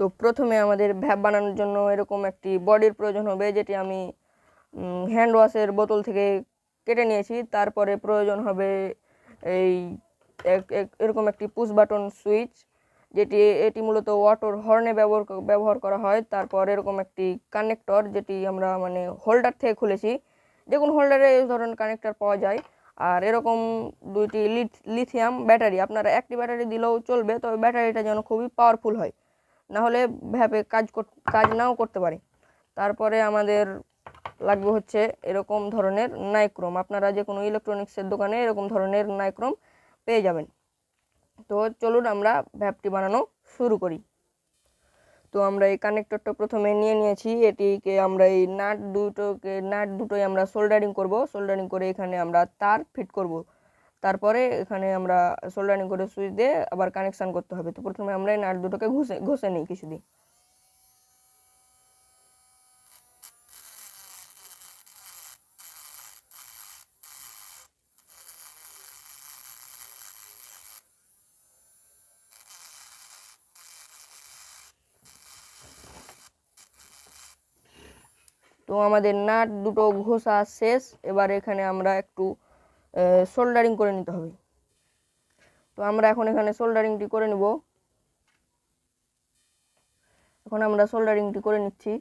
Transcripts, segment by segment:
তো প্রথমে আমাদের ভ্যাপ বানানোর জন্য এরকম একটি বডির প্রয়োজন হবে, যেটি আমি হ্যান্ড ওয়াশের বোতল থেকে কেটে নিয়েছি। তারপরে প্রয়োজন হবে এই এরকম একটি পুশ বাটন সুইচ যেটি, এটি মূলত অটোর হর্নে ব্যবহার ব্যবহার করা হয়। তারপর এরকম একটি কানেক্টর যেটি আমরা মানে হোল্ডার থেকে খুলেছি। যে কোনো হোল্ডারে এই ধরনের কানেক্টর পাওয়া যায়। আর এরকম দুইটি লিথিয়াম ব্যাটারি আপনারা একটি ব্যাটারি দিলেও চলবে, তবে ব্যাটারিটা যেন খুবই পাওয়ারফুল হয়। না হলে ভ্যাপে কাজ কাজ নাও করতে পারে। তারপরে আমাদের লাগবে হচ্ছে এরকম ধরনের নাইক্রোম আপনারা যে কোনো ইলেকট্রনিক্সের দোকানে এরকম ধরনের নাইক্রোম পেয়ে যাবেন। তো চলুন আমরা ভ্যাপটি বানানো শুরু করি। তো আমরা এই কানেক্টরটা প্রথমে নিয়ে নিয়েছি। এটিকে আমরা এই নাট দুটোকে নাট দুটোই আমরা সোল্ডারিং করব। সোল্ডারিং করে এখানে আমরা তার ফিট করব। তারপরে এখানে আমরা সোল্ডারিং করে সুইচ দিয়ে আবার কানেকশান করতে হবে। তো প্রথমে আমরা এই নাট দুটোকে ঘষে ঘষে নিই কিছু দিন তো আমাদের নাট দুটো ঘোষা শেষ। এবার এখানে আমরা একটু সোল্ডারিং করে নিতে হবে। তো আমরা এখন এখানে সোল্ডারিংটি করে নেব। এখন আমরা সোল্ডারিংটি করে নিচ্ছি।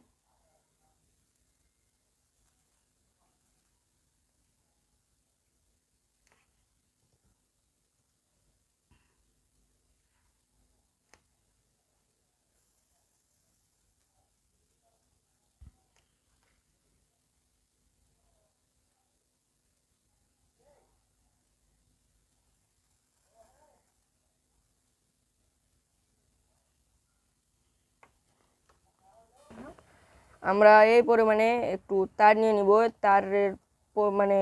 আমরা এই পরিমাণে একটু তার নিয়ে নিব। তারের মানে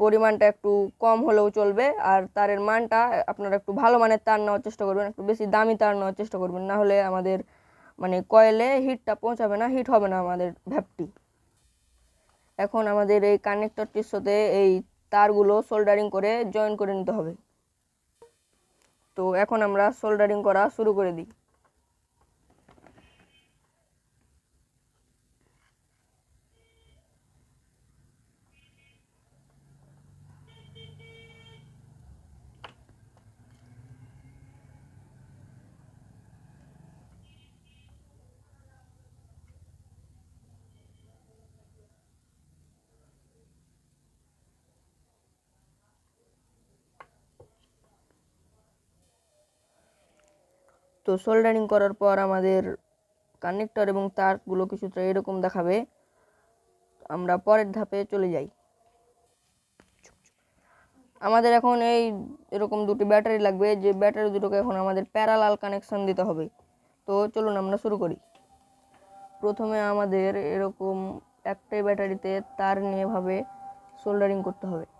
পরিমাণটা একটু কম হলেও চলবে। আর তারের মানটা আপনারা একটু ভালো মানের তার নেওয়ার চেষ্টা করবেন, একটু বেশি দামি তার নেওয়ার চেষ্টা করবেন। না হলে আমাদের মানে কয়েলে হিটটা পৌঁছাবে না, হিট হবে না আমাদের ভ্যাপটি। এখন আমাদের এই কানেক্টরটির সাথে এই তারগুলো সোল্ডারিং করে জয়েন করে নিতে হবে। তো এখন আমরা সোল্ডারিং করা শুরু করে দিই। তো সোল্ডারিং করার পর আমাদের কানেক্টর এবং তারগুলো কিছুটা এরকম দেখাবে। আমরা পরের ধাপে চলে যাই। আমাদের এখন এই এরকম দুটি ব্যাটারি লাগবে। যে ব্যাটারি দুটোকে এখন আমাদের প্যারালাল কানেকশন দিতে হবে। তো চলুন আমরা শুরু করি। প্রথমে আমাদের এরকম একটাই ব্যাটারিতে তার নিয়ে ভাবে সোল্ডারিং করতে হবে।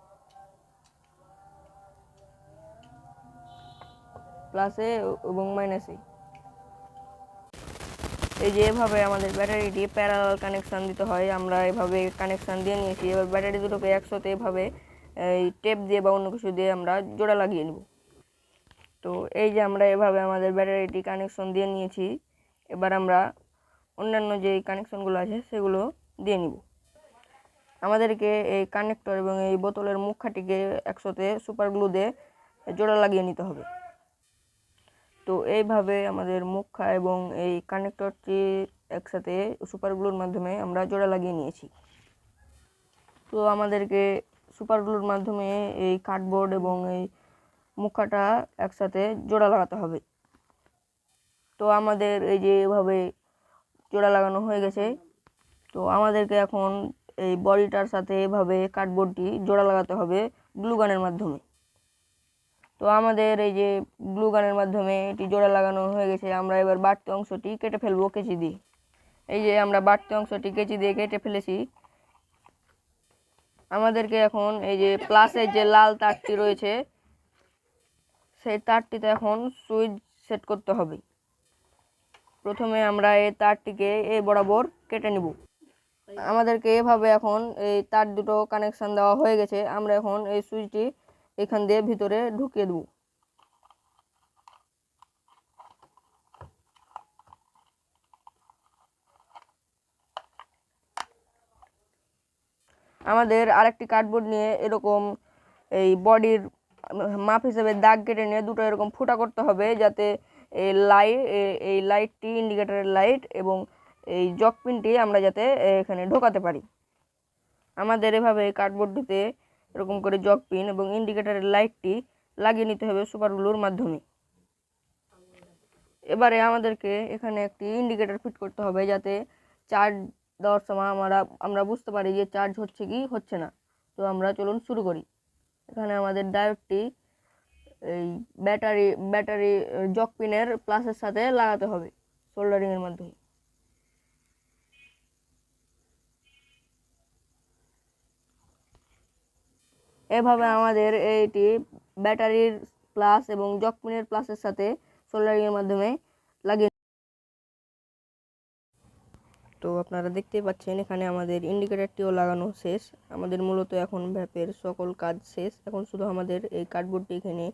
প্লাসে এবং মাইনাসে এই যে এভাবে আমাদের ব্যাটারিটি প্যারালাল কানেকশান দিতে হয়, আমরা এভাবে কানেকশান দিয়ে নিয়েছি, এবার ব্যাটারি দুটোকে একসাথে এভাবে, এই টেপ দিয়ে বা অন্য কিছু দিয়ে আমরা জোড়া লাগিয়ে নেব। তো এই যে আমরা এভাবে আমাদের ব্যাটারিটি কানেকশন দিয়ে নিয়েছি, এবার আমরা অন্যান্য যে কানেকশনগুলো আছে সেগুলো দিয়ে নিব। আমাদেরকে এই কানেক্টর এবং এই বোতলের মুখাটিকে একসাথে সুপার গ্লু দিয়ে জোড়া লাগিয়ে নিতে হবে। তো এইভাবে আমাদের মুখা এবং এই কানেক্টরটি একসাথে সুপার গ্লুর মাধ্যমে আমরা জোড়া লাগিয়ে নিয়েছি। তো আমাদেরকে সুপার গ্লুর মাধ্যমে এই কার্ডবোর্ড এবং এই মুখাটা একসাথে জোড়া লাগাতে হবে। তো আমাদের এই যে এভাবে জোড়া লাগানো হয়ে গেছে, তো আমাদেরকে এখন এই বডিটার সাথে এভাবে কার্ডবোর্ডটি জোড়া লাগাতে হবে গ্লু গানের মাধ্যমে। তো আমাদের এই যে গ্লু গানের মাধ্যমে এটি জোড়া লাগানো হয়ে গেছে, আমরা এবার বাড়তি অংশটি কেটে ফেলব, কেচি দিয়ে। এই যে আমরা বাড়তি অংশটি কেচি দিয়ে কেটে ফেলেছি। আমাদেরকে এখন এই যে প্লাসের যে লাল তারটি রয়েছে, সেই তারটিতে এখন সুইচ সেট করতে হবে। প্রথমে আমরা এই তারটিকে এই বরাবর কেটে নিব। আমাদেরকে এভাবে এখন এই তার দুটো কানেকশান দেওয়া হয়ে গেছে। আমরা এখন এই সুইচটি এখান দিয়ে ভিতরে ঢুকিয়ে দেবো। আমাদের আরেকটি কার্ডবোর্ড নিয়ে এরকম এই বডির মাপ হিসেবে দাগ কেটে নিয়ে দুটো এরকম ফুটা করতে হবে যাতে এই লাইট এই লাইটটি ইন্ডিকেটারের লাইট এবং এই জকপিনটি আমরা যাতে এখানে ঢোকাতে পারি। আমাদের এভাবে কার্ডবোর্ডটিতে এরকম করে জক পিন এবং ইন্ডিকেটারের লাইটটি লাগিয়ে নিতে হবে সুপারগুলোর মাধ্যমে। এবারে আমাদেরকে এখানে একটি ইন্ডিকেটার ফিট করতে হবে যাতে চার্জ দেওয়ার সময় আমরা আমরা বুঝতে পারি যে চার্জ হচ্ছে কি, হচ্ছে না। তো আমরা চলুন শুরু করি। এখানে আমাদের ডায়োডটি এই ব্যাটারি ব্যাটারি জক পিনের প্লাসের সাথে লাগাতে হবে সোল্ডারিংয়ের মাধ্যমে। এভাবে আমাদের এইটি ব্যাটারির প্লাস এবং জক পিনের প্লাসের সাথে সোল্ডারিংয়ের মাধ্যমে লাগিয়ে তো আপনারা দেখতেই পাচ্ছেন, এখানে আমাদের ইন্ডিকেটারটিও লাগানো শেষ। আমাদের মূলত এখন ভ্যাপের সকল কাজ শেষ। এখন শুধু আমাদের এই কার্ডবোর্ডটি এখানে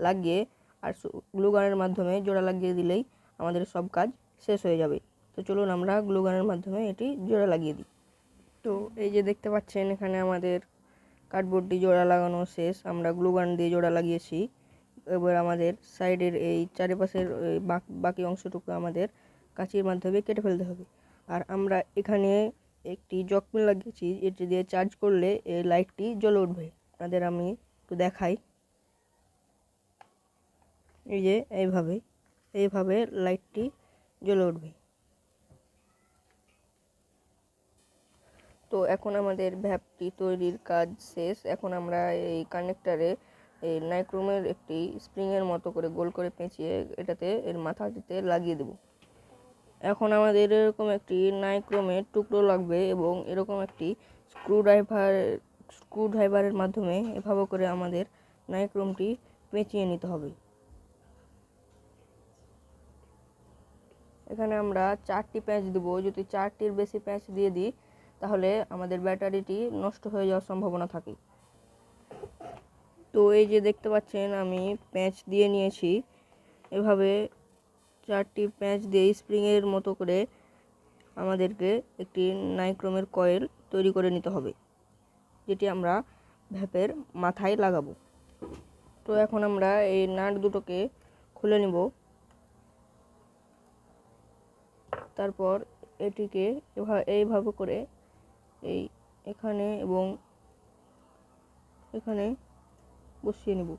লাগিয়ে আর গ্লুগানের মাধ্যমে জোড়া লাগিয়ে দিলেই আমাদের সব কাজ শেষ হয়ে যাবে। তো চলুন আমরা গ্লুগানের মাধ্যমে এটি জোড়া লাগিয়ে দিই। তো এই যে দেখতে পাচ্ছেন, এখানে আমাদের কার্ডবোর্ডটি জোড়া লাগানো শেষ, আমরা গ্লুগান দিয়ে জোড়া লাগিয়েছি। এবার আমাদের সাইডের এই চারিপাশের বাক- অংশটুকু আমাদের কাঁচির মাধ্যমে কেটে ফেলতে হবে। আর আমরা এখানে একটি জকপিন লাগিয়েছি, এটি দিয়ে চার্জ করলে এই লাইটটি জ্বলে উঠবে। আপনাদের আমি একটু দেখাই। এই যে, এইভাবে এইভাবে লাইটটি জ্বলে উঠবে। তো এখন আমাদের ভ্যাপটি তৈরির কাজ শেষ। এখন আমরা এই কানেক্টারে এই নাইক্রোমের একটি স্প্রিংয়ের মতো করে গোল করে পেঁচিয়ে এটাতে এর মাথাটিতে লাগিয়ে দেব। এখন আমাদের এরকম একটি নাইক্রোমের টুকরো লাগবে এবং এরকম একটি স্ক্রু ড্রাইভার স্ক্রু ড্রাইভারের মাধ্যমে এভাবে করে আমাদের নাইক্রোমটি পেঁচিয়ে নিতে হবে। এখানে আমরা চারটি প্যাঁচ দেবো। যদি চারটির বেশি প্যাঁচ দিয়ে দিই তাহলে আমাদের ব্যাটারিটি নষ্ট হয়ে যাওয়ার সম্ভাবনা থাকে তো এই যে দেখতে পাচ্ছেন, আমি প্যাঁচ দিয়ে নিয়েছি। এভাবে চারটি প্যাঁচ দিয়ে স্প্রিংয়ের মতো করে আমাদেরকে একটি নাইক্রোমের কয়েল তৈরি করে নিতে হবে, যেটি আমরা ভ্যাপের মাথায় লাগাবো। তো এখন আমরা এই নাট দুটোকে খুলে নিব। তারপর এটিকে এইভাবে করে এই এখানে এবং এখানে বসিয়ে নেব।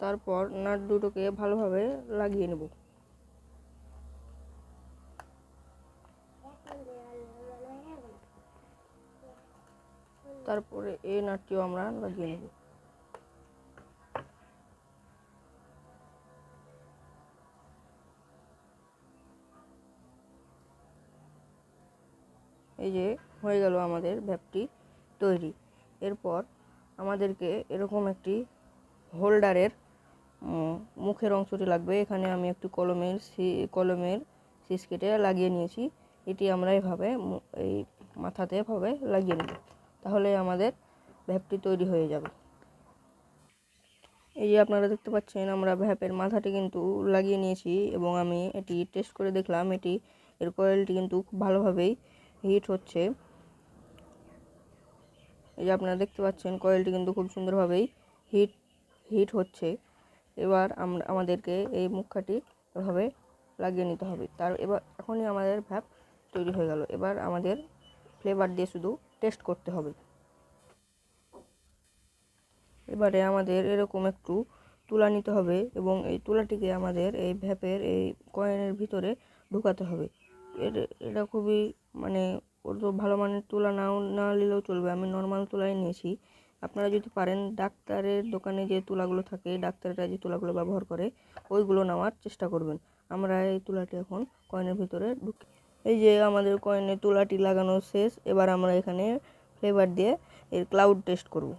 তারপর নাট দুটোকে ভালোভাবে লাগিয়ে নেব। তারপরে এই নাটটিও আমরা লাগিয়ে নেব। এই যে হয়ে গেল আমাদের ভ্যাপটি তৈরি। এরপর আমাদেরকে এরকম একটি হোল্ডারের মুখের অংশটি লাগবে। এখানে আমি একটু কলমের সি- কলমের সিস কেটে লাগিয়ে নিয়েছি। এটি আমরা এভাবে এই মাথাতে এভাবে লাগিয়ে নেব। তাহলে আমাদের ভ্যাপটি তৈরি হয়ে যাবে। এই যে আপনারা দেখতে পাচ্ছেন, আমরা ভ্যাপের মাথাটি কিন্তু লাগিয়ে নিয়েছি এবং আমি এটি টেস্ট করে দেখলাম। এটি, এর কয়েলটি কিন্তু খুব ভালোভাবেই হিট হচ্ছে। এই যে আপনারা দেখতে পাচ্ছেন, কয়েলটি কিন্তু খুব সুন্দরভাবেই হিট হিট হচ্ছে। এবার আমরা আমাদেরকে এই মুখাটি এভাবে লাগিয়ে নিতে হবে। তার এবার, এখনই আমাদের ভ্যাপ তৈরি হয়ে গেল। এবার আমাদের ফ্লেভার দিয়ে শুধু টেস্ট করতে হবে। এবারে আমাদের এরকম একটু তুলা নিতে হবে এবং এই তুলাটিকে আমাদের এই ভ্যাপের এই কয়েনের ভিতরে ঢুকাতে হবে। এটা খুবই মানে ওর তো ভালো মানের তুলা নাও না নিলেও চলবে। আমি নর্মাল তুলাই নিয়েছি। আপনারা যদি পারেন ডাক্তারের দোকানে যে তুলাগুলো থাকে, ডাক্তাররা যে তুলাগুলো ব্যবহার করে, ওইগুলো নেওয়ার চেষ্টা করবেন। আমরা এই তুলাটি এখন কয়েনের ভিতরে ঢুকি। এই যে আমাদের কয়েনের তুলাটি লাগানো শেষ, এবার আমরা এখানে ফ্লেভার দিয়ে এর ক্লাউড টেস্ট করব।